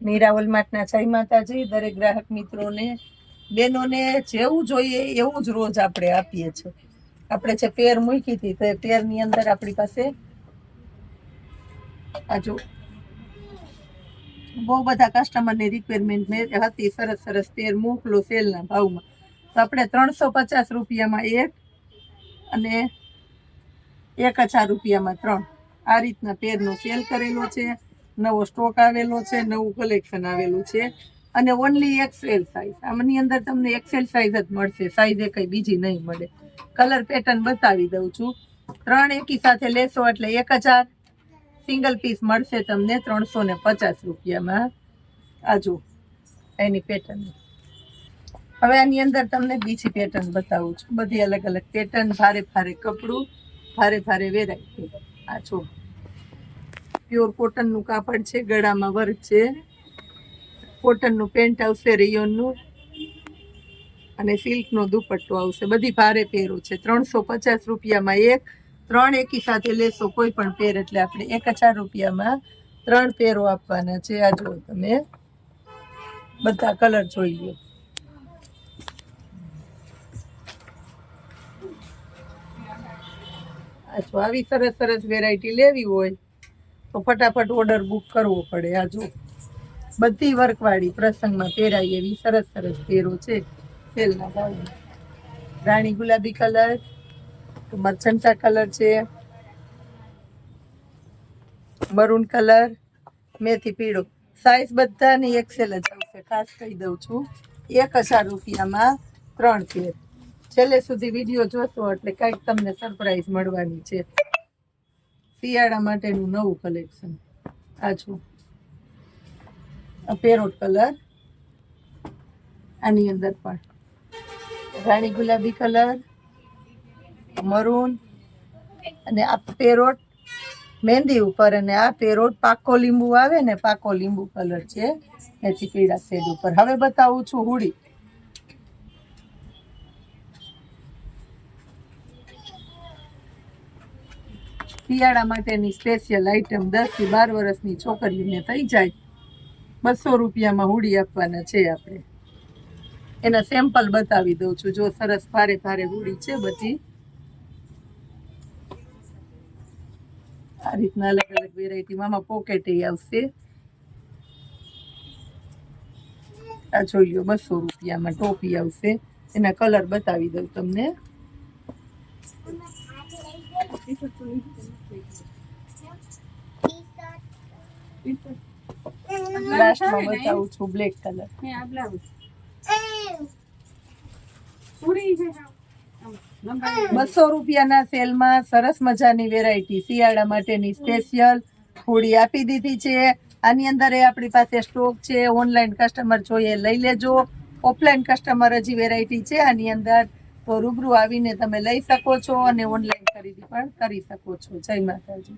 મીરાવલ માટના જય માતાજી. દરેક ગ્રાહક મિત્રોને બેનોને જેવું જોઈએ એવું જ રોજ આપણે આપીએ છીએ. આપણે જે પેર મૂકી હતી તો એ પેરની અંદર આપણી પાસે આ જો બહુ બધા કસ્ટમરની રિક્વાયરમેન્ટ હતી, સરસ સરસ પેર મોકલો સેલના ભાવમાં. તો આપણે ત્રણસો પચાસ રૂપિયામાં એક અને એક હજાર રૂપિયામાં ત્રણ. આ રીતના પેરનો સેલ કરેલો છે. નવો સ્ટોક આવેલો છે, નવું કલેક્શન આવેલું છે અને ઓનલી એક્સેલ સાઇઝ આમની અંદર તમને એક્સેલ સાઇઝ જ મળશે સાઇઝ એ કંઈ બીજી નહીં મળે. કલર પેટર્ન બતાવી દઉં છું. ત્રણ એકી સાથે લેશો એટલે એક હજાર. સિંગલ પીસ મળશે તમને ત્રણસો ને પચાસ રૂપિયામાં. આજુ એની પેટર્ન હવે આની અંદર તમને બીજી પેટર્ન બતાવું છું. બધી અલગ અલગ પેટર્ન ભારે ભારે કપડું, ભારે ભારે વેરાયટી આ જો પ્યોર કોટનનું કાપડ છે, ગળામાં વર્ક છે. કોટનનું પેન્ટ આવશે રેયોનનું અને સિલ્કનો દુપટ્ટો આવશે. બધી ભારે પહેરું છે. ત્રણસો પચાસ રૂપિયામાં એક, ત્રણ એકી સાથે લેશો કોઈ પણ પેર એટલે આપણે એક હજાર રૂપિયામાં ત્રણ પેરો આપવાના છે. આ જુઓ તમે. બધા કલર જોઈ લો. જો આવી સરસ સરસ વેરાયટી લેવી હોય તો ફટાફટ ઓર્ડર બુક કરવો પડે. આ જો, બધી વર્કવાળી પ્રસંગમાં પહેરાય એવી સરસ સરસ પહેરો છે. રાણી ગુલાબી કલર મરચંટા કલર છે. મરૂન કલર, મેથી પીળો. સાઈઝ બધાની એક્સેલ જ આવશે. ખાસ કહી દઉં છું. એક હજાર રૂપિયામાં ત્રણ પેર છેલ્લે સુધી વીડિયો જોશો એટલે કંઈક તમને સરપ્રાઈઝ મળવાની છે. શિયાળા માટેનું નવું કલેક્શન આ છો પેરોટ કલર આની અંદર પણ રાણી ગુલાબી કલર મરૂન અને આ પેરોટ મહેંદી ઉપર અને આ પેરોટ પાકો લીંબુ આવે ને, પાકો લીંબુ કલર છે. એથી પીળા શેડ ઉપર. હવે બતાવું છું હુડી. શિયાળા માટેની સ્પેશિયલ આઈટમ દસથી બાર વર્ષની છોકરીઓને થઈ જાય. બસો રૂપિયામાં હુડી આપવાના છે આપણે. એના સેમ્પલ બતાવી દઉં છું. જો સરસ ભારે ભારે હુડી છે બધી. આ રીતના અલગ અલગ વેરાયટીમાં આમાં પોકેટ આવશે. આ જોઈ લો, બસો રૂપિયામાં ટોપી આવશે. એના કલર બતાવી દઉં તમને. લાસ્ટમાં બતાવું છું બ્લેક કલર બસો રૂપિયાના સેલમાં સરસ મજાની વેરાયટી શિયાળા માટેની સ્પેશિયલ થોડી આપી દીધી છે. આની અંદર એ આપણી પાસે સ્ટોક છે. ઓનલાઈન કસ્ટમર જોઈએ લઈ લેજો. ઓફલાઈન કસ્ટમર હજી વેરાયટી છે. આની અંદર તો રૂબરૂ આવીને તમે લઈ શકો છો અને ઓનલાઈન ખરીદી પણ કરી શકો છો. જય માતાજી.